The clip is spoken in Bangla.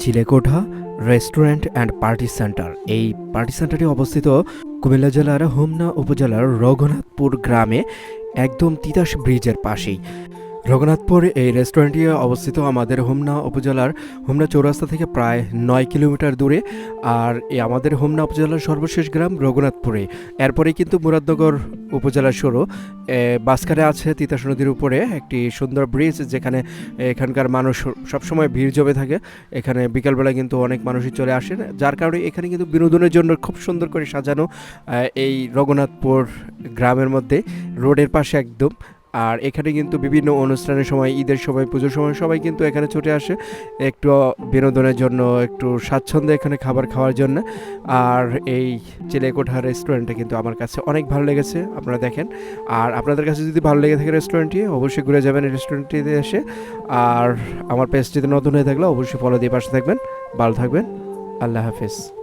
Chilekotha restaurant and party centre. এই পার্টি সেন্টারটি অবস্থিত কুমিল্লা জেলার হোমনা উপজেলার রঘুনাথপুর গ্রামে একদম তিতাস ব্রিজের পাশেই। রঘুনাথপুর এই রেস্টুরেন্টটি অবস্থিত আমাদের হোমনা উপজেলার হোমনা চৌরাস্তা থেকে প্রায় নয় কিলোমিটার দূরে আর এই আমাদের হোমনা উপজেলার সর্বশেষ গ্রাম রঘুনাথপুরে। এরপরে কিন্তু মুরাদনগর উপজেলার এ, বাসখানে আছে তিতাস নদীর উপরে একটি সুন্দর ব্রিজ যেখানে এখানকার মানুষ সবসময় ভিড় জমে থাকে। এখানে বিকালবেলা কিন্তু অনেক মানুষই চলে আসেন। যার কারণে এখানে কিন্তু বিনোদনের জন্য খুব সুন্দর করে সাজানো এই রঘুনাথপুর গ্রামের মধ্যে। রোডের পাশে একদম আর এখানে কিন্তু বিভিন্ন অনুষ্ঠানের সময়, ঈদের সময়, পুজোর সময় সবাই কিন্তু এখানে ছুটে আসে। একটু বিনোদনের জন্য, একটু স্বাচ্ছন্দ্যে এখানে খাবার খাওয়ার জন্য। আর এই চিলেকোঠা রেস্টুরেন্টটা কিন্তু আমার কাছে অনেক ভালো লেগেছে, আপনারা দেখেন। আর আপনাদের কাছে যদি ভালো লেগে থাকে রেস্টুরেন্টটি অবশ্যই ঘুরে যাবেন এই রেস্টুরেন্টটিতে এসে। আর আমার পেজটিতে নতুন হয়ে থাকলে অবশ্যই ফলো দিয়ে পাশে থাকবেন। ভালো থাকবেন। আল্লাহ হাফিজ।